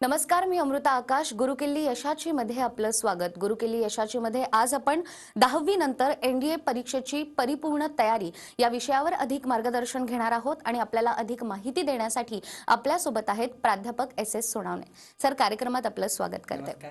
नमस्कार मी अमृता आकाश. गुरुकिल्ली यशाची मध्ये आपलं स्वागत. गुरुकिल्ली यशाची मध्ये आज आपण दहावी नंतर एनडीए परीक्षेची परिपूर्ण तयारी या विषयावर अधिक मार्गदर्शन घेणार आहोत आणि आपल्याला अधिक माहिती देण्यासाठी आपल्यासोबत आहेत प्राध्यापक एस एस सोनावणे. सर कार्यक्रमात आपलं स्वागत करते. नमस्कार.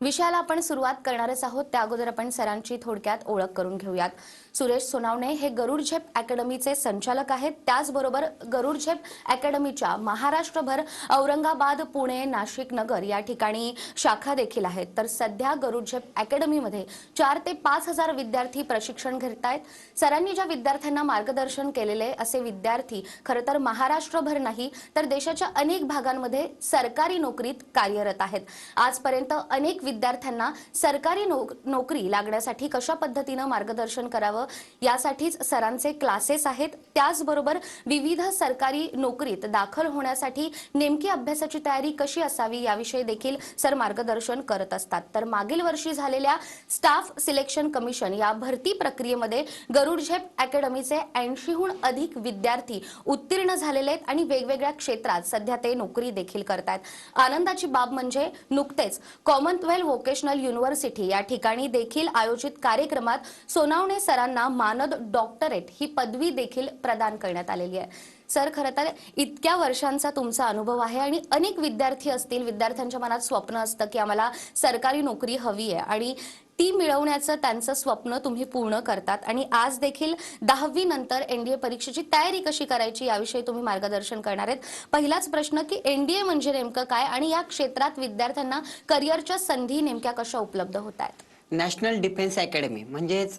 विषयाला आपण सुरुवात करणारच आहोत. त्या अगोदर आपण सरांची थोडक्यात ओळख करून घेऊयात. सुरेश सोनावणे हे गरुड झेप अकॅडमीचे संचालक आहेत. त्याचबरोबर गरुड झेप अकॅडमीच्या महाराष्ट्रभर औरंगाबाद पुणे नाशिक नगर या ठिकाणी शाखा देखील आहेत. तर सध्या गरुड झेप अकॅडमीमध्ये चार ते पाच हजार विद्यार्थी प्रशिक्षण घेत आहेत सरांनी ज्या विद्यार्थ्यांना मार्गदर्शन केलेले असे विद्यार्थी खरं तर महाराष्ट्रभर नाही तर देशाच्या अनेक भागांमध्ये सरकारी नोकरीत कार्यरत आहेत. आजपर्यंत अनेक अनेक विद्यार्थ्यांना सरकारी नोक- नोकरी लागण्यासाठी कशा पद्धतीनं मार्गदर्शन करावं? यासाठीच सरांचे क्लासेस आहेत. त्याचबरोबर विविध सरकारी नोकरीत दाखल होण्यासाठी नेमकी अभ्यासाची तयारी कशी असावी याविषयी देखील सर मार्गदर्शन करत असतात. तर मागील वर्षी झालेल्या स्टाफ सिलेक्शन कमिशन या भरती प्रक्रियेमध्ये गरुड झेप अकॅडमीचे ऐंशीहून अधिक विद्यार्थी उत्तीर्ण झालेले आहेत आणि वेगवेगळ्या क्षेत्रात सध्या ते नोकरी देखील करतायत. आनंदाची बाब म्हणजे नुकतेच कॉमन कॉमनवेल्थ व्होकेशनल युनिव्हर्सिटी या ठिकाणी देखील आयोजित कार्यक्रमात सोनावणे सरांना मानद डॉक्टरेट ही पदवी देखील प्रदान करण्यात आलेली आहे. सर खरं तर इतक्या वर्षांचा तुमचा अनुभव आहे आणि अनेक विद्यार्थी असतील विद्यार्थ्यांच्या मनात स्वप्न असतं की आम्हाला सरकारी नोकरी हवी आहे आणि ती मिळवण्याचं त्यांचं स्वप्न तुम्ही पूर्ण करतात. आणि आज देखील दहावी नंतर एनडीए परीक्षेची तयारी कशी करायची याविषयी तुम्ही मार्गदर्शन करणार आहेत. पहिलाच प्रश्न की एनडीए म्हणजे नेमकं काय आणि या क्षेत्रात विद्यार्थ्यांना करिअरच्या संधी नेमक्या कशा उपलब्ध होत आहेत? नॅशनल डिफेन्स अकॅडमी म्हणजेच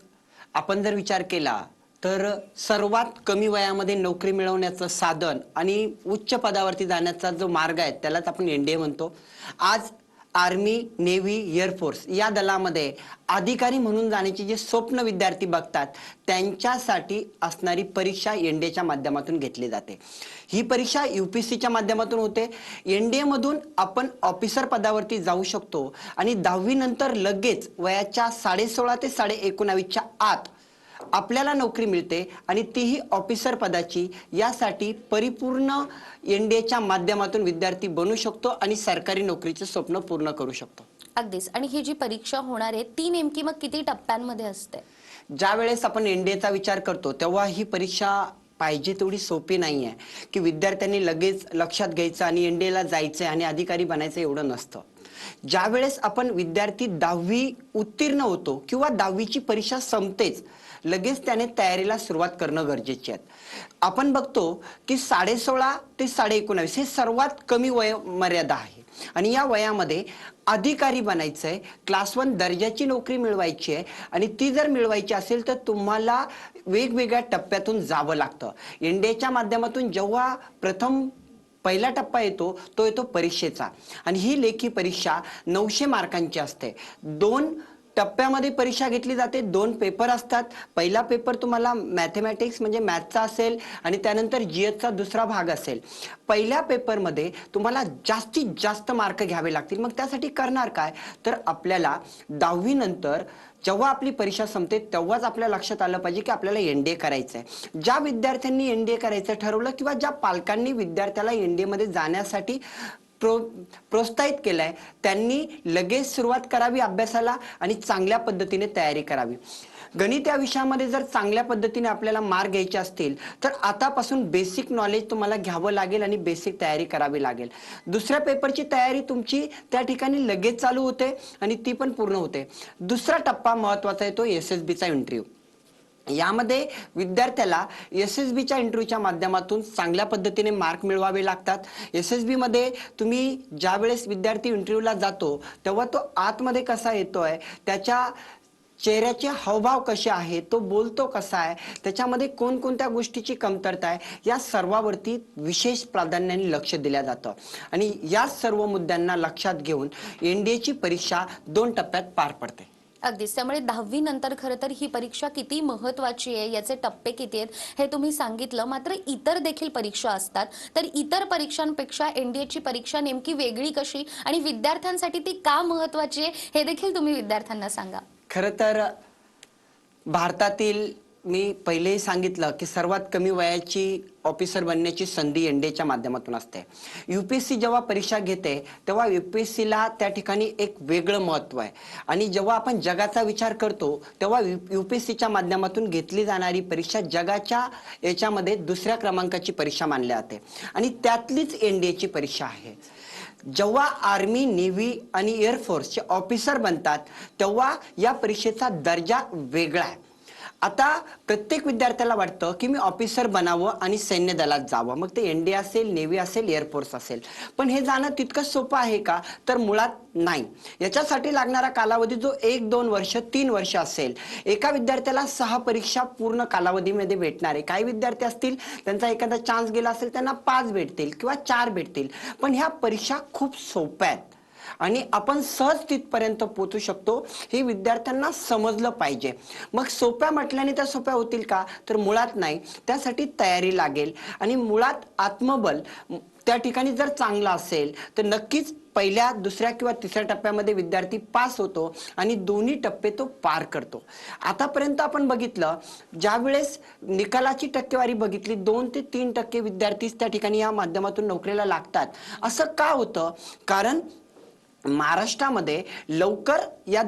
आपण जर विचार केला तर सर्वात कमी वयामध्ये नोकरी मिळवण्याचं साधन आणि उच्च पदावरती जाण्याचा जो मार्ग आहे त्यालाच आपण एन डी ए म्हणतो. आज आर्मी नेव्ही एअरफोर्स या दलामध्ये अधिकारी म्हणून जाण्याचे जे स्वप्न विद्यार्थी बघतात त्यांच्यासाठी असणारी परीक्षा एन डी एच्या माध्यमातून घेतली जाते. ही परीक्षा यू पी सीच्या माध्यमातून होते. एन डी एमधून आपण ऑफिसर पदावरती जाऊ शकतो आणि दहावीनंतर लगेच वयाच्या साडेसोळा ते साडे एकोणावीसच्या आत आपल्याला नोकरी मिळते आणि तीही ऑफिसर पदाची. यासाठी परिपूर्ण एनडीएच्या माध्यमातून विद्यार्थी बनू शकतो आणि सरकारी नोकरीचे स्वप्न पूर्ण करू शकतो. अगदीच. आणि ही जी परीक्षा होणार आहे ती नेमकी मग किती टप्प्यांमध्ये असते? ज्या वेळेस आपण एनडीएचा विचार करतो तेव्हा ही परीक्षा पाहिजे तेवढी सोपी नाही आहे की विद्यार्थ्यांनी लगेच लक्षात घ्यायचं आणि एनडीएला जायचं आणि अधिकारी बनायचं एवढं नसतं. ज्या वेळेस आपण विद्यार्थी दहावी उत्तीर्ण होतो किंवा दहावीची परीक्षा संपतेच लगेच त्याने तयारीला सुरुवात करणं गरजेचे आहे आपण बघतो की साडेसोळा ते साडे एकोणावीस हे सर्वात कमी वय मर्यादा आहे. आणि या वयामध्ये अधिकारी बनायचं आहे क्लास वन दर्जाची नोकरी मिळवायची आहे आणि ती जर मिळवायची असेल तर तुम्हाला वेगवेगळ्या टप्प्यातून जावं लागतं. इंडियाच्या माध्यमातून जेव्हा प्रथम पहिला टप्पा येतो तो येतो परीक्षेचा. आणि ही लेखी परीक्षा नऊशे मार्कांची असते. दोन टप्प्यामध्ये परीक्षा घेतली जाते. दोन पेपर असतात. पहिला पेपर तुम्हाला मॅथमॅटिक्स म्हणजे मॅथचा असेल आणि त्यानंतर जीएसचा दुसरा भाग असेल. पहिल्या पेपरमध्ये तुम्हाला जास्तीत जास्त मार्क घ्यावे लागतील. मग त्यासाठी करणार काय? तर आपल्याला दहावीनंतर जेव्हा आपली परीक्षा संपते तेव्हाच आपल्या लक्षात आलं पाहिजे की आपल्याला एन डी करायचं आहे ज्या विद्यार्थ्यांनी एन डी ए करायचं ठरवलं किंवा ज्या पालकांनी विद्यार्थ्याला एन डी एमध्ये जाण्यासाठी प्रो प्रोत्साहित केलंय. त्यांनी लगेच सुरुवात करावी अभ्यासाला आणि चांगल्या पद्धतीने तयारी करावी. गणित या विषयामध्ये जर चांगल्या पद्धतीने आपल्याला मार्क घ्यायचे असतील तर आतापासून बेसिक नॉलेज तुम्हाला घ्यावं लागेल आणि बेसिक तयारी करावी लागेल. दुसऱ्या पेपरची तयारी तुमची त्या ठिकाणी लगेच चालू होते आणि ती पण पूर्ण होते. दुसरा टप्पा महत्त्वाचा आहे तो एस एस बीचा इंटरव्ह्यू यामध्ये विद्यार्थ्याला एस एस बीच्या इंटरव्ह्यूच्या माध्यमातून चांगल्या पद्धतीने मार्क मिळवावे लागतात. एस एस बीमध्ये तुम्ही ज्या वेळेस विद्यार्थी इंटरव्ह्यूला जातो तेव्हा तो आतमध्ये कसा येतो आहे त्याच्या चेहऱ्याचे हावभाव कसे आहेत तो बोलतो कसा आहे त्याच्यामध्ये कोणकोणत्या गोष्टीची कमतरता आहे या सर्वावरती विशेष प्राधान्याने लक्ष दिल्या जातं. आणि या सर्व मुद्द्यांना लक्षात घेऊन एन डी एची परीक्षा दोन टप्प्यात पार पडते. अगदीच. त्यामुळे दहावी नंतर खरं तर ही परीक्षा किती महत्वाची आहे याचे टप्पे किती आहेत हे तुम्ही सांगितलं. मात्र इतर देखील परीक्षा असतात. तर इतर परीक्षांपेक्षा एनडीएची परीक्षा नेमकी वेगळी कशी आणि विद्यार्थ्यांसाठी ती का महत्वाची आहे हे देखील तुम्ही विद्यार्थ्यांना सांगा. खरं तर भारतातील मी पहिलेही सांगितलं की सर्वात कमी वयाची ऑफिसर बनण्याची संधी एन डी एच्या माध्यमातून असते. यू पी एस सी जेव्हा परीक्षा घेते तेव्हा यू पी एस सीला त्या ठिकाणी एक वेगळं महत्त्व आहे. आणि जेव्हा आपण जगाचा विचार करतो तेव्हा यू पी एस सीच्या माध्यमातून घेतली जाणारी परीक्षा जगाच्या याच्यामध्ये दुसऱ्या क्रमांकाची परीक्षा मानली जाते. आणि त्यातलीच एन डी एची परीक्षा आहे. जेव्हा आर्मी नेव्ही आणि एअरफोर्सचे ऑफिसर बनतात तेव्हा या परीक्षेचा दर्जा वेगळा आहे. आता प्रत्येक विद्यार्थ्याला वाटतं की मी ऑफिसर बनावं आणि सैन्य दलात जावं. मग ते एन डी असेल नेव्ही असेल एअरफोर्स असेल. पण हे जाणं तितकं सोपं आहे का? तर मुळात नाही. याच्यासाठी लागणारा कालावधी जो एक दोन वर्ष तीन वर्ष असेल एका विद्यार्थ्याला सहा परीक्षा पूर्ण कालावधीमध्ये भेटणार आहे. काही विद्यार्थी असतील त्यांचा एखादा चान्स गेला असेल त्यांना पाच भेटतील किंवा चार भेटतील. पण ह्या परीक्षा खूप सोप्या आहेत. आणि आपण सहज तिथपर्यंत पोचू शकतो हे विद्यार्थ्यांना समजलं पाहिजे. मग सोप्या म्हटल्याने त्या सोप्या होतील का? तर मुळात नाही. त्यासाठी तयारी लागेल. आणि मुळात आत्मबल त्या ठिकाणी जर चांगलं असेल तर नक्कीच पहिल्या दुसऱ्या किंवा तिसऱ्या टप्प्यामध्ये विद्यार्थी पास होतो आणि दोन्ही टप्पे तो पार करतो. आतापर्यंत आपण बघितलं ज्यावेळेस निकालाची टक्केवारी बघितली दोन ते तीन टक्के विद्यार्थी त्या ठिकाणी या माध्यमातून नोकरीला लागतात. असं का होतं? कारण महाराष्ट्रामध्ये लवकर या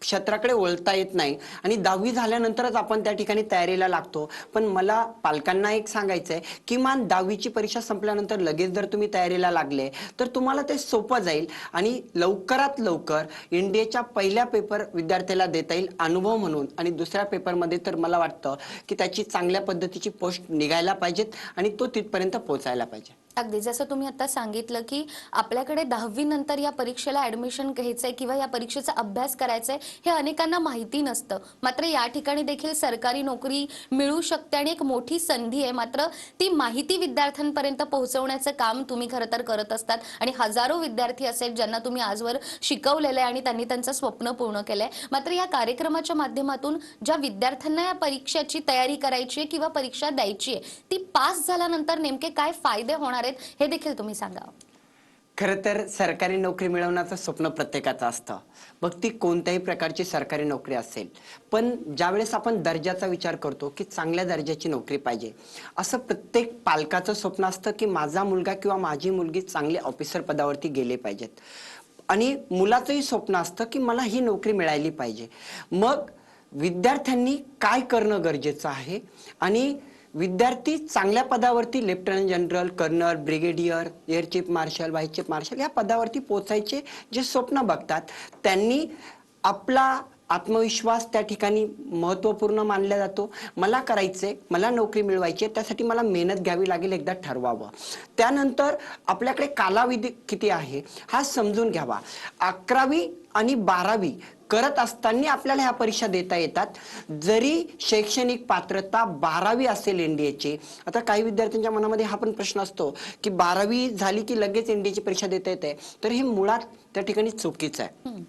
क्षेत्राकडे वळता येत नाही. आणि दहावी झाल्यानंतरच आपण त्या ठिकाणी तयारीला लागतो. पण मला पालकांना एक सांगायचं आहे किमान दहावीची परीक्षा संपल्यानंतर लगेच जर तुम्ही तयारीला लागले तर तुम्हाला ते सोपं जाईल आणि लवकरात लवकर इंडियाच्या पहिल्या पेपर विद्यार्थ्याला देता येईल अनुभव म्हणून. आणि दुसऱ्या पेपरमध्ये तर मला वाटतं की त्याची चांगल्या पद्धतीची पोस्ट निघायला पाहिजेत आणि तो तिथपर्यंत पोहोचायला पाहिजे. अगदी जसं तुम्ही आता सांगितलं की आपल्याकडे दहावी नंतर या परीक्षेला ऍडमिशन घ्यायचंय किंवा या परीक्षेचा अभ्यास करायचाय हे अनेकांना माहिती नसतं. मात्र या ठिकाणी देखील सरकारी नोकरी मिळू शकते आणि एक मोठी संधी आहे. मात्र ती माहिती विद्यार्थ्यांपर्यंत पोहोचवण्याचं काम तुम्ही खरं तर करत असतात आणि हजारो विद्यार्थी असेल ज्यांना तुम्ही आजवर शिकवलेलं आहे आणि त्यांनी त्यांचं स्वप्न पूर्ण केलंय. मात्र या कार्यक्रमाच्या माध्यमातून ज्या विद्यार्थ्यांना या परीक्षेची तयारी करायची आहे किंवा परीक्षा द्यायची आहे ती पास झाल्यानंतर नेमके काय फायदे होणार आहेत हे देखील तुम्ही सांगा. खरं तर सरकारी नोकरी मिळवण्याचं स्वप्न प्रत्येकाचं असतं. मग ती कोणत्याही प्रकारची सरकारी नोकरी असेल. पण ज्यावेळेस आपण दर्जाचा विचार करतो की चांगल्या दर्जाची नोकरी पाहिजे असं प्रत्येक पालकाचं स्वप्न असतं की माझा मुलगा किंवा माझी मुलगी चांगले ऑफिसर पदावरती गेले पाहिजेत. आणि मुलाचंही स्वप्न असतं की मला ही नोकरी मिळाली पाहिजे. मग विद्यार्थ्यांनी काय करणं गरजेचं आहे? आणि विद्यार्थी चांगल्या पदावरती lieutenant general colonel brigadier air chief marshal vice chief marshal या पदावरती पोचायचे जे स्वप्न बघतात. त्यांनी आपला आत्मविश्वास त्या ठिकाणी महत्त्वपूर्ण मानला जातो. मला करायचे मला नोकरी मिळवायची त्यासाठी मला मेहनत घ्यावी लागेल एकदा ठरवावं. त्यानंतर आपल्याकडे कालावधी किती आहे हा समजून घ्यावा. अकरावी आणि बारावी करत असताना आपल्याला ह्या परीक्षा देता येतात. जरी शैक्षणिक पात्रता बारावी असेल एनडीएची आता काही विद्यार्थ्यांच्या मनामध्ये हा पण प्रश्न असतो की बारावी झाली की लगेच एनडीएची परीक्षा देता येते. तर हे मुळात त्या ठिकाणी चुकीचं आहे.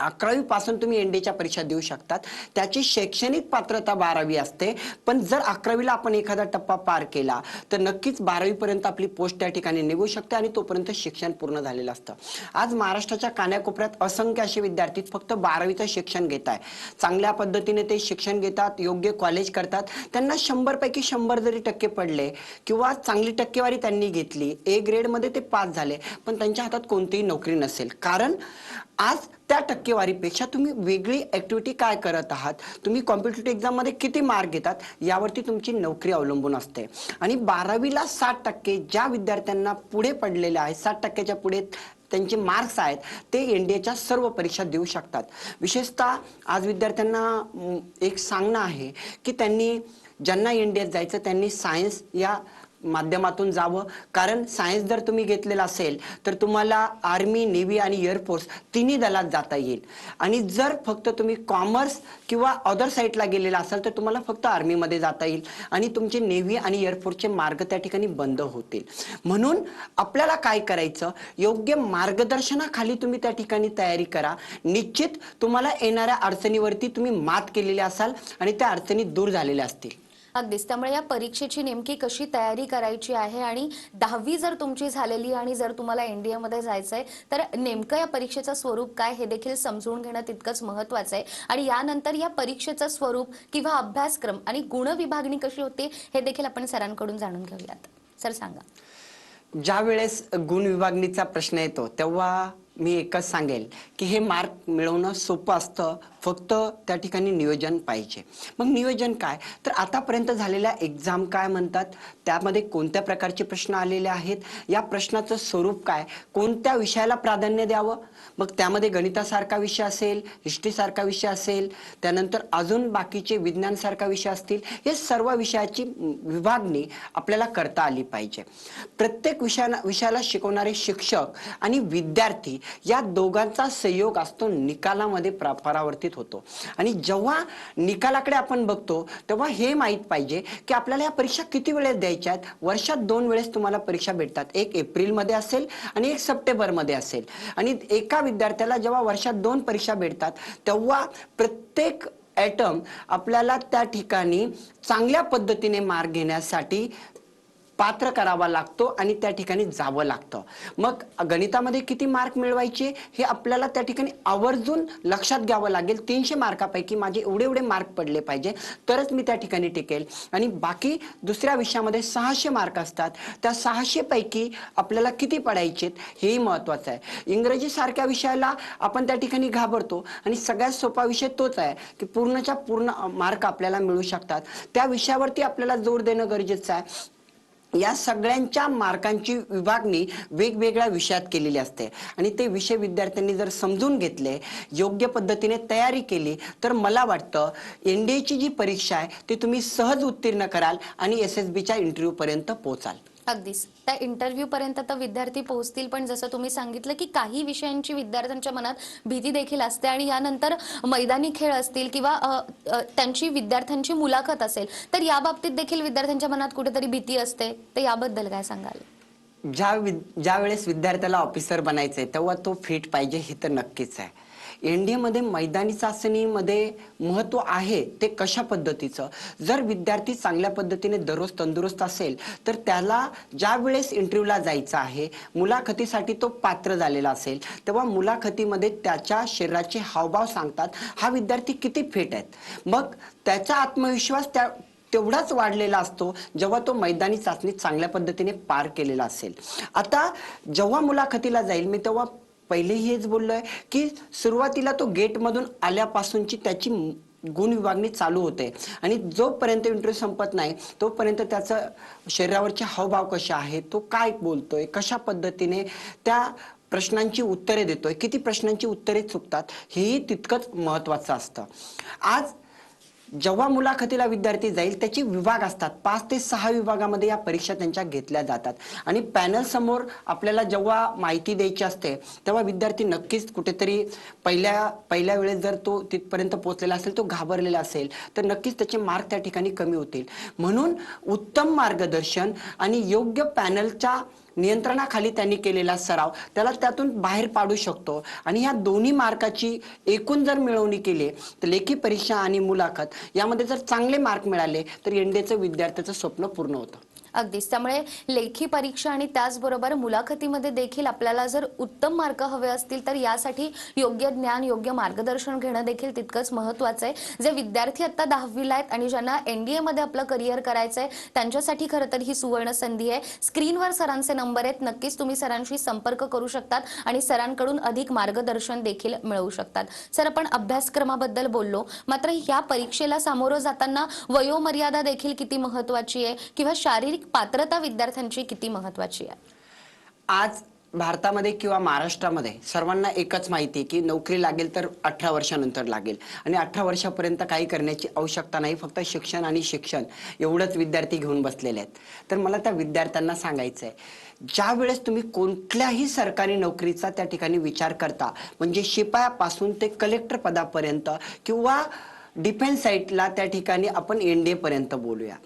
अकरावी पासून तुम्ही एनडीच्या परीक्षा देऊ शकतात. त्याची शैक्षणिक पात्रता बारावी असते. पण जर अकरावीला आपण एखादा टप्पा पार केला तर नक्कीच बारावी पर्यंत आपली पोस्ट त्या ठिकाणी निघू शकते आणि तोपर्यंत शिक्षण पूर्ण झालेलं असतं. आज महाराष्ट्राच्या कान्याकोपऱ्यात असंख्य असे विद्यार्थी फक्त बारावीचं शिक्षण घेत आहे चांगल्या पद्धतीने ते शिक्षण घेतात योग्य कॉलेज करतात. त्यांना शंभर पैकी शंभर जरी टक्के पडले किंवा चांगली टक्केवारी त्यांनी घेतली ए ग्रेडमध्ये ते पास झाले पण त्यांच्या हातात कोणतीही नोकरी नसेल. कारण आज त्या टक्केवारीपेक्षा तुम्ही वेगळी ऍक्टिव्हिटी काय करत आहात? तुम्ही कॉम्पिटेटिव्ह एक्झाममध्ये किती मार्क घेतात? यावरती तुमची नोकरी अवलंबून असते. आणि बारावीला साठ टक्के ज्या विद्यार्थ्यांना पुढे पडलेले आहेत साठ टक्क्याच्या पुढे त्यांचे मार्क्स आहेत ते एन डी एच्या सर्व परीक्षा देऊ शकतात. विशेषतः आज विद्यार्थ्यांना एक सांगणं आहे की त्यांनी ज्यांना एन डी एत जायचं त्यांनी सायन्स या माध्यमातून जावं. कारण सायन्स जर तुम्ही घेतलेला असेल तर तुम्हाला आर्मी नेव्ही आणि एअरफोर्स तिन्ही दलात जाता येईल. आणि जर फक्त तुम्ही कॉमर्स किंवा अदर साईडला गेलेला असाल तर तुम्हाला फक्त आर्मीमध्ये जाता येईल. आणि तुमचे नेव्ही आणि एअरफोर्सचे मार्ग त्या ठिकाणी बंद होतील. म्हणून आपल्याला काय करायचं? योग्य मार्गदर्शनाखाली तुम्ही त्या ठिकाणी तयारी करा. निश्चित तुम्हाला येणाऱ्या अडचणीवरती तुम्ही मात केलेली असाल आणि त्या अडचणी दूर झालेल्या असतील. अगदीच. त्यामुळे या परीक्षेची नेमकी कशी तयारी करायची आहे आणि दहावी जर तुमची झालेली आणि जर तुम्हाला एनडीए मध्ये जायचंय तर नेमकं या परीक्षेचं स्वरूप काय हे देखील समजून घेणं तितकंच महत्वाचं आहे. आणि यानंतर या परीक्षेचं स्वरूप किंवा अभ्यासक्रम आणि गुणविभागणी कशी होती हे देखील आपण सरांकडून जाणून घेऊयात. सर सांगा. ज्या वेळेस गुण विभागणीचा प्रश्न येतो तेव्हा मी एकच सांगेल की हे मार्क मिळवणं सोपं असतं फक्त त्या ठिकाणी नियोजन पाहिजे. मग नियोजन काय? तर आतापर्यंत झालेल्या एक्झाम काय म्हणतात? त्यामध्ये कोणत्या प्रकारचे प्रश्न आलेले आहेत? या प्रश्नाचं स्वरूप काय? कोणत्या विषयाला प्राधान्य द्यावं? मग त्यामध्ये गणितासारखा विषय असेल हिस्ट्रीसारखा विषय असेल त्यानंतर अजून बाकीचे विज्ञानसारखा विषय असतील हे सर्व विषयाची विभागणी आपल्याला करता आली पाहिजे. प्रत्येक विषयाला विषयाला शिकवणारे शिक्षक आणि विद्यार्थी या दोघांचा संयोग असतो निकालामध्ये परावर्तित परावर्तित होतो. आणि जेव्हा निकालाकडे आपण बघतो तेव्हा हे माहीत पाहिजे की आपल्याला या परीक्षा किती वेळेस द्यायच्या आहेत? वर्षात दोन वेळेस तुम्हाला परीक्षा भेटतात. एक एप्रिलमध्ये असेल आणि एक सप्टेंबरमध्ये असेल. आणि एका विद्यार्थ्याला जेव्हा वर्षात दोन परीक्षा भेटतात तेव्हा प्रत्येक ॲटम आपल्याला त्या ठिकाणी चांगल्या पद्धतीने मार्ग घेण्यासाठी पात्र करावा लागतो आणि त्या ठिकाणी जावं लागतं. मग गणितामध्ये किती मार्क मिळवायचे? हे आपल्याला त्या ठिकाणी आवर्जून लक्षात घ्यावं लागेल. तीनशे मार्कापैकी माझे एवढे एवढे मार्क पडले पाहिजे. तरच मी त्या ठिकाणी टिकेल. आणि बाकी दुसऱ्या विषयामध्ये सहाशे मार्क असतात. त्या सहाशेपैकी आपल्याला किती पडायचेत हेही महत्त्वाचं आहे. इंग्रजीसारख्या विषयाला आपण त्या ठिकाणी घाबरतो. आणि सगळ्यात सोपा विषय तोच आहे की पूर्णच्या पूर्ण मार्क आपल्याला मिळू शकतात. त्या विषयावरती आपल्याला जोर देणं गरजेचं आहे. या सगळ्यांच्या मार्कांची विभागणी वेगवेगळ्या विषयात केलेली असते. आणि ते विषय विद्यार्थ्यांनी जर समजून घेतले योग्य पद्धतीने तयारी केली तर मला वाटतं एन डी एची जी परीक्षा आहे ती तुम्ही सहज उत्तीर्ण कराल आणि एस एस बीच्या इंटरव्ह्यूपर्यंत पोचाल अगदीच. त्या इंटरव्ह्यूपर्यंत तर विद्यार्थी पोहोचतील पण जसं तुम्ही सांगितलं की काही विषयांची विद्यार्थ्यांच्या मनात भीती देखील असते आणि यानंतर मैदानी खेळ असतील किंवा त्यांची विद्यार्थ्यांची मुलाखत असेल तर या बाबतीत देखील विद्यार्थ्यांच्या मनात कुठेतरी भीती असते. तर याबद्दल काय सांगाल? ज्या ज्या वेळेस विद्यार्थ्याला ऑफिसर बनायचंय तेव्हा तो फिट पाहिजे हे तर नक्कीच आहे. एन डी एमध्ये मैदानी चाचणीमध्ये महत्त्व आहे ते कशा पद्धतीचं? जर विद्यार्थी चांगल्या पद्धतीने दररोज तंदुरुस्त असेल तर त्याला ज्या वेळेस इंटरव्ह्यूला जायचं आहे मुलाखतीसाठी तो पात्र झालेला असेल. तेव्हा मुलाखतीमध्ये त्याच्या शरीराचे हावभाव सांगतात. हा विद्यार्थी किती फिट आहेत? मग त्याचा आत्मविश्वास त्या तेवढाच वाढलेला असतो जेव्हा तो मैदानी चाचणी चांगल्या पद्धतीने पार केलेला असेल. आता जेव्हा मुलाखतीला जाईल मी तेव्हा पहिलेही हेच बोललोय की सुरुवातीला तो गेटमधून आल्यापासूनची त्याची गुण विभागणी चालू होते. आणि जोपर्यंत इंटरव्ह्यू संपत नाही तोपर्यंत त्याचं शरीरावरचे हावभाव कसे आहेत तो काय बोलतोय कशा पद्धतीने त्या प्रश्नांची उत्तरे देतोय किती प्रश्नांची उत्तरे चुकतात हेही तितकंच महत्वाचं असतं. आज जेव्हा मुलाखतीला विद्यार्थी जाईल त्याचे विभाग असतात. पाच ते सहा विभागामध्ये या परीक्षा त्यांच्या घेतल्या जातात. आणि पॅनल समोर आपल्याला जेव्हा माहिती द्यायची असते तेव्हा विद्यार्थी नक्कीच कुठेतरी पहिल्या पहिल्या वेळेस जर तो तिथपर्यंत पोहोचलेला असेल तो घाबरलेला असेल तर नक्कीच त्याचे मार्क त्या ठिकाणी कमी होतील. म्हणून उत्तम मार्गदर्शन आणि योग्य पॅनलच्या नियंत्रणाखाली त्यांनी केलेला सराव त्याला त्यातून बाहेर पाडू शकतो. आणि ह्या दोन्ही मार्काची एकूण जर मिळवणी केली तर लेखी परीक्षा आणि मुलाखत यामध्ये जर चांगले मार्क मिळाले तर एनडीएचं विद्यार्थ्याचं स्वप्न पूर्ण होतं. अगदीच. त्यामुळे लेखी परीक्षा आणि त्याचबरोबर मुलाखतीमध्ये देखील आपल्याला जर उत्तम मार्क हवे असतील तर यासाठी योग्य ज्ञान योग्य मार्गदर्शन घेणं देखील तितकंच महत्वाचं आहे. जे विद्यार्थी आता दहावीला आहेत आणि ज्यांना एनडीए मध्ये आपलं करिअर करायचंय त्यांच्यासाठी खरं तर ही सुवर्ण संधी आहे. स्क्रीनवर सरांचे नंबर आहेत. नक्कीच तुम्ही सरांशी संपर्क करू शकतात आणि सरांकडून अधिक मार्गदर्शन देखील मिळवू शकतात. सर आपण अभ्यासक्रमाबद्दल बोललो. मात्र या परीक्षेला सामोरं जाताना वयोमर्यादा देखील किती महत्वाची आहे? किंवा शारीरिक पात्रता विद्यार्थ्यांची किती महत्वाची आहे? आज भारतामध्ये किंवा महाराष्ट्रामध्ये सर्वांना एकच माहिती आहे की नोकरी लागेल तर अठरा वर्षानंतर लागेल. आणि अठरा वर्षापर्यंत काही करण्याची आवश्यकता नाही फक्त शिक्षण आणि शिक्षण एवढंच विद्यार्थी घेऊन बसलेले आहेत. तर मला त्या विद्यार्थ्यांना सांगायचं आहे ज्या वेळेस तुम्ही कोणत्याही सरकारी नोकरीचा त्या ठिकाणी विचार करता म्हणजे शिपायापासून ते कलेक्टर पदापर्यंत किंवा डिफेन्स साईटला त्या ठिकाणी आपण एन डी पर्यंत बोलूया.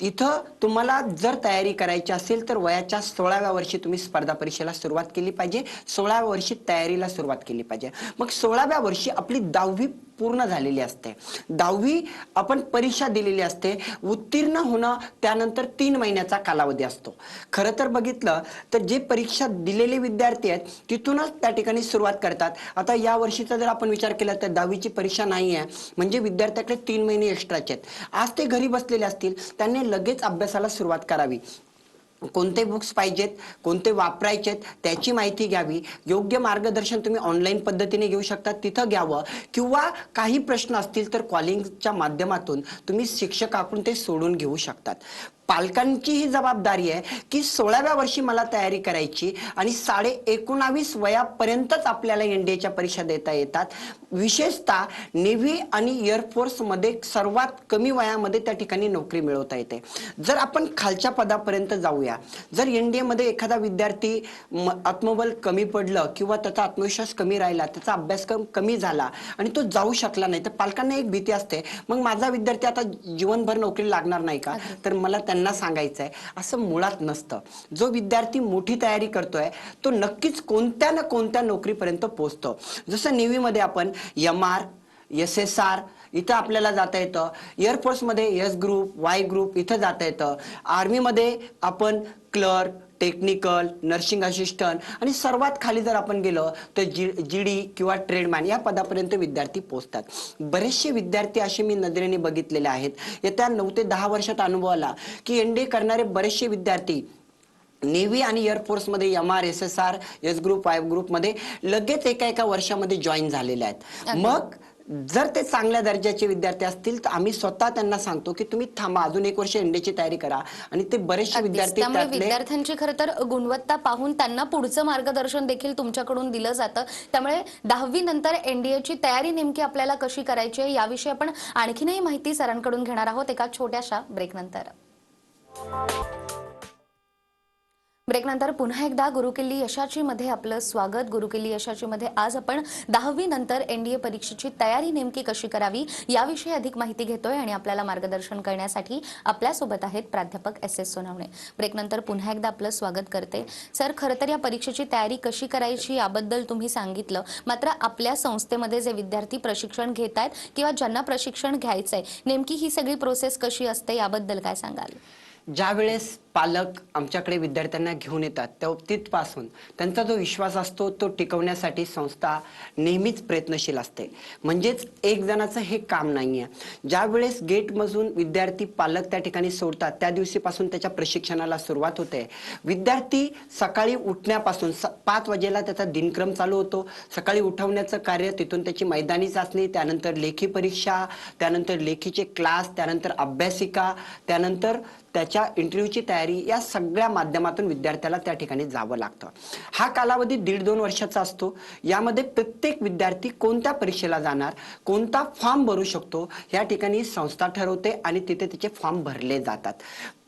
इथं तुम्हाला जर तयारी करायची असेल तर वयाच्या सोळाव्या वर्षी तुम्ही स्पर्धा परीक्षेला सुरुवात केली पाहिजे. सोळाव्या वर्षी तयारीला सुरुवात केली पाहिजे. मग सोळाव्या वर्षी आपली दहावी पूर्ण झालेली असते. दहावी आपण परीक्षा दिलेली असते. उत्तीर्ण होणं त्यानंतर तीन महिन्याचा कालावधी असतो. खरं तर बघितलं तर जे परीक्षा दिलेले विद्यार्थी आहेत तिथूनच त्या ठिकाणी सुरुवात करतात. आता या वर्षीचा जर आपण विचार केला तर दहावीची परीक्षा नाही आहे म्हणजे विद्यार्थ्याकडे तीन महिने एक्स्ट्राचे आहेत. आज ते घरी बसलेले असतील त्यांनी लगेच अभ्यासाला सुरुवात करावी. कोणते बुक्स पाहिजेत कोणते वापरायचेत त्याची माहिती घ्यावी. योग्य मार्गदर्शन तुम्ही ऑनलाईन पद्धतीने घेऊ शकता. तिथं घ्यावं. किंवा काही प्रश्न असतील तर कॉलिंगच्या माध्यमातून तुम्ही शिक्षकाकडून ते सोडून घेऊ शकतात. पालकांची ही जबाबदारी आहे की सोळाव्या वर्षी मला तयारी करायची आणि साडे एकोणावीस वयापर्यंतच आपल्याला एनडीएच्या परीक्षा देता येतात. विशेषतः नेव्ही आणि एअरफोर्समध्ये सर्वात कमी वयामध्ये त्या ठिकाणी नोकरी मिळवता येते. जर आपण खालच्या पदापर्यंत जाऊया जर एनडीए मध्ये एखादा विद्यार्थी आत्मबल कमी पडलं किंवा त्याचा आत्मविश्वास कमी राहिला त्याचा अभ्यासक्रम कमी झाला आणि तो जाऊ शकला नाही तर पालकांना एक भीती असते मग माझा विद्यार्थी आता जीवनभर नोकरी लागणार नाही का? तर मला त्यांना सांगायचं आहे असं मुळात नसतं. जो विद्यार्थी मोठी तयारी करतोय तो नक्कीच कोणत्या ना कोणत्या नोकरीपर्यंत पोहोचतो. जसं नेव्हीमध्ये आपण M R S S R इथं आपल्याला जाता येतं. एअरफोर्समध्ये एस ग्रुप वाय ग्रुप इथं जाता येतं. आर्मीमध्ये आपण क्लर्क टेक्निकल नर्सिंग असिस्टंट आणि सर्वात खाली जर आपण गेलो तर जी जी डी किंवा ट्रेडमॅन या पदापर्यंत विद्यार्थी पोहोचतात. बरेचसे विद्यार्थी असे मी नजरेने बघितलेले आहेत. येत्या नऊ ते दहा वर्षात अनुभव आला की एन डी करणारे बरेचसे विद्यार्थी नेव्ही आणि एअरफोर्समध्ये M R S S R S group Y ग्रुपमध्ये लगेच एका एका वर्षामध्ये जॉईन झालेले आहेत. मग जर ते चांगल्या दर्जाचे विद्यार्थी असतील तर आम्ही स्वतः त्यांना सांगतो की तुम्ही थांबा अजून एक वर्ष एनडीची तयारी करा आणि ते बरेचसे. विद्यार्थी विद्यार्थ्यांची खरं तर गुणवत्ता पाहून त्यांना पुढचं मार्गदर्शन देखील तुमच्याकडून दिलं जातं त्यामुळे दहावी नंतर एनडीएची तयारी नेमकी आपल्याला कशी करायची आहे याविषयी आपण आणखीनही माहिती सरांकडून घेणार आहोत एका छोट्याशा ब्रेकनंतर ब्रेकनंतर पुन्हा एकदा गुरुकिल्ली यशाची मध्ये आपलं स्वागत. गुरुकिल्ली यशाची मध्ये आज आपण दहावी नंतर एनडीए परीक्षेची तयारी नेमकी कशी करावी याविषयी अधिक माहिती घेतोय आणि आपल्याला मार्गदर्शन करण्यासाठी आपल्यासोबत आहेत प्राध्यापक एस एस सोनावणे. ब्रेकनंतर पुन्हा एकदा आपलं स्वागत करते. सर खरं तर या परीक्षेची तयारी कशी करायची याबद्दल तुम्ही सांगितलं. मात्र आपल्या संस्थेमध्ये जे विद्यार्थी प्रशिक्षण घेत आहेत किंवा ज्यांना प्रशिक्षण घ्यायचंय नेमकी ही सगळी प्रोसेस कशी असते याबद्दल काय सांगाल? ज्या वेळेस पालक आमच्याकडे विद्यार्थ्यांना घेऊन येतात त्या तिथपासून त्यांचा जो विश्वास असतो तो टिकवण्यासाठी संस्था नेहमीच प्रयत्नशील असते. म्हणजेच एक जणाचं हे काम नाही आहे ज्या वेळेस गेटमधून विद्यार्थी पालक त्या ठिकाणी सोडतात त्या दिवशीपासून त्याच्या प्रशिक्षणाला सुरुवात होते. विद्यार्थी सकाळी उठण्यापासून स- पाच वाजेला त्याचा दिनक्रम चालू होतो. सकाळी उठवण्याचं कार्य तिथून त्याची मैदानी चाचणी त्यानंतर लेखी परीक्षा त्यानंतर लेखीचे क्लास त्यानंतर अभ्यासिका त्यानंतर त्याच्या इंटरव्ह्यूची तयारी या सगळ्या माध्यमातून विद्यार्थ्याला त्या ठिकाणी जावं लागतं. हा कालावधी दीड दोन वर्षाचा असतो. यामध्ये प्रत्येक विद्यार्थी कोणत्या परीक्षेला जाणार कोणता फॉर्म भरू शकतो या ठिकाणी संस्था ठरवते आणि तिथे तिचे फॉर्म भरले जातात.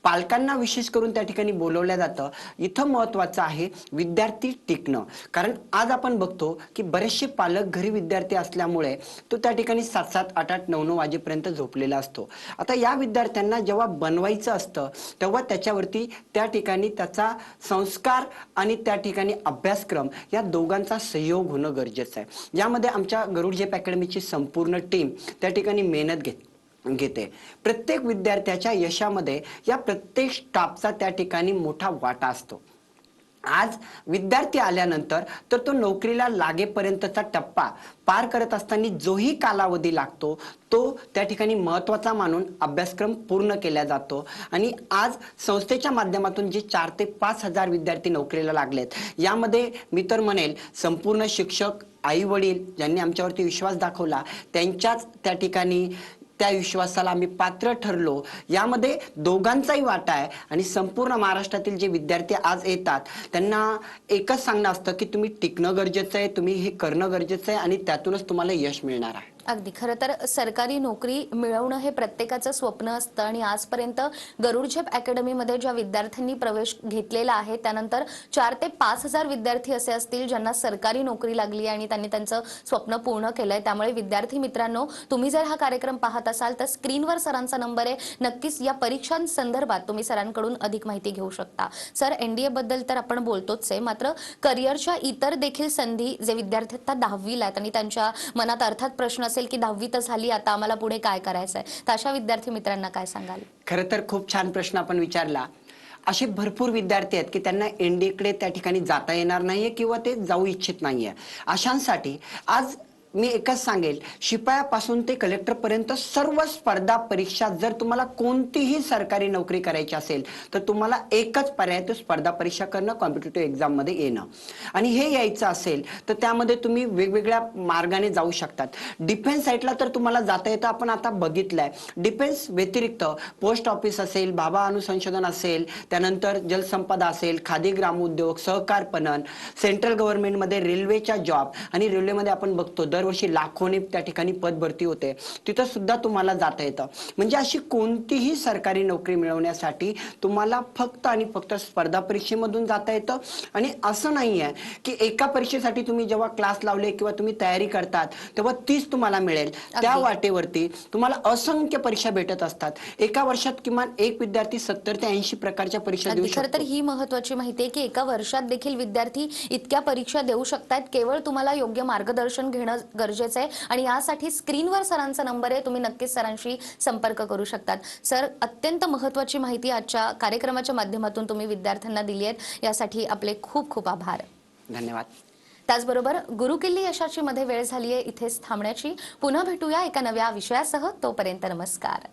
पालकांना विशेष करून त्या ठिकाणी बोलवलं जातं. इथं महत्वाचं आहे विद्यार्थी टिकणं. कारण आज आपण बघतो की बरेचसे पालक घरी विद्यार्थी असल्यामुळे तो त्या ठिकाणी सात सात आठ आठ नऊ नऊ वाजेपर्यंत झोपलेला असतो. आता या विद्यार्थ्यांना जेव्हा बनवायचं असतं तेव्हा त्याच्यावरती त्या ठिकाणी त्याचा संस्कार आणि त्या ठिकाणी अभ्यासक्रम या दोघांचा सहयोग होणं गरजेचं आहे. यामध्ये आमच्या गरुड झेप अकॅडमीची संपूर्ण टीम त्या ठिकाणी मेहनत घेत घेते. प्रत्येक विद्यार्थ्याच्या यशामध्ये या प्रत्येक स्टाफचा त्या ठिकाणी मोठा वाटा असतो. आज विद्यार्थी आल्यानंतर तर तो नोकरीला लागेपर्यंतचा टप्पा पार करत असताना जोही कालावधी लागतो तो त्या ठिकाणी महत्त्वाचा मानून अभ्यासक्रम पूर्ण केला जातो. आणि आज संस्थेच्या माध्यमातून जे चार ते पाच हजार विद्यार्थी नोकरीला लागलेत यामध्ये मी तर म्हणेल संपूर्ण शिक्षक आई वडील ज्यांनी आमच्यावरती विश्वास दाखवला त्यांच्याच त्या ठिकाणी त्या विश्वासाला आम्ही पात्र ठरलो. यामध्ये दोघांचाही वाटा आहे आणि संपूर्ण महाराष्ट्रातील जे विद्यार्थी आज येतात त्यांना एकच सांगणं असतं की तुम्ही टिकणं गरजेचं आहे तुम्ही हे करणं गरजेचं आहे आणि त्यातूनच तुम्हाला यश मिळणार आहे. अगदी. खरं तर सरकारी नोकरी मिळवणं हे प्रत्येकाचं स्वप्न असतं आणि आजपर्यंत गरुडझेप अकॅडमीमध्ये ज्या विद्यार्थ्यांनी प्रवेश घेतलेला आहे त्यानंतर चार ते पाच हजार विद्यार्थी असे असतील ज्यांना सरकारी नोकरी लागली आणि त्यांनी त्यांचं स्वप्न पूर्ण केलंय. त्यामुळे विद्यार्थी मित्रांनो तुम्ही जर हा कार्यक्रम पाहत असाल तर स्क्रीनवर सरांचा नंबर आहे. नक्कीच या परीक्षांसंदर्भात तुम्ही सरांकडून अधिक माहिती घेऊ शकता. सर एनडीए बद्दल तर आपण बोलतोच आहे मात्र करिअरच्या इतर देखील संधी जे विद्यार्थी आता दहावीला आहेत आणि त्यांच्या मनात अर्थात प्रश्न असेल की दहावी तर झाली आता आम्हाला पुढे काय करायचं आहे तर अशा विद्यार्थी मित्रांना काय सांगाल? खरं तर खूप छान प्रश्न आपण विचारला. असे भरपूर विद्यार्थी आहेत की त्यांना एनडीएकडे त्या ठिकाणी जाता येणार नाहीये किंवा ते जाऊ इच्छित नाहीये. अशांसाठी आज मी एकच सांगेल शिपायापासून ते कलेक्टरपर्यंत सर्व स्पर्धा परीक्षा जर तुम्हाला कोणतीही सरकारी नोकरी करायची असेल तर तुम्हाला एकच पर्याय तो स्पर्धा परीक्षा करणं कॉम्पिटेटिव्ह एक्झाममध्ये येणं. आणि हे यायचं असेल तर त्यामध्ये तुम्ही वेगवेगळ्या मार्गाने जाऊ शकतात. डिफेन्स साईडला तर तुम्हाला जाता येतं आपण आता बघितलंय. डिफेन्स व्यतिरिक्त पोस्ट ऑफिस असेल बाबा अनुसंशोधन असेल त्यानंतर जलसंपदा असेल खादी ग्रामोद्योग सहकार पणन सेंट्रल गव्हर्नमेंटमध्ये रेल्वेच्या जॉब आणि रेल्वेमध्ये आपण बघतो दर दरवर्षी लाखोने त्या ठिकाणी पदभरती होते. तिथं सुद्धा तुम्हाला जाता येतं. म्हणजे अशी कोणतीही सरकारी नोकरी मिळवण्यासाठी तुम्हाला फक्त आणि फक्त स्पर्धा परीक्षेमधून जाता येतं. आणि असं नाही आहे की एका परीक्षेसाठी तुम्ही जेव्हा क्लास लावले किंवा तुम्ही तयारी करतात तेव्हा तीच तुम्हाला मिळेल. त्या. वाटेवरती तुम्हाला असंख्य परीक्षा भेटत असतात. एका वर्षात किमान एक विद्यार्थी सत्तर ते ऐंशी प्रकारच्या परीक्षा देऊ खरं तर शकतो. ही महत्वाची माहिती आहे की एका वर्षात देखील विद्यार्थी इतक्या परीक्षा देऊ शकतात केवळ तुम्हाला योग्य मार्गदर्शन घेणं गरजेचं आहे. आणि यासाठी स्क्रीनवर सरांचा नंबर आहे. तुम्ही नक्कीच सरांशी संपर्क करू शकतात. सर अत्यंत महत्वाची माहिती आजच्या कार्यक्रमाच्या माध्यमातून तुम्ही विद्यार्थ्यांना दिली आहेत. यासाठी आपले खूप खूप आभार. धन्यवाद. त्याचबरोबर गुरुकिल्ली यशाची मध्ये वेळ झाली आहे इथेच थांबण्याची. पुन्हा भेटूया एका नव्या विषयासह. तोपर्यंत नमस्कार.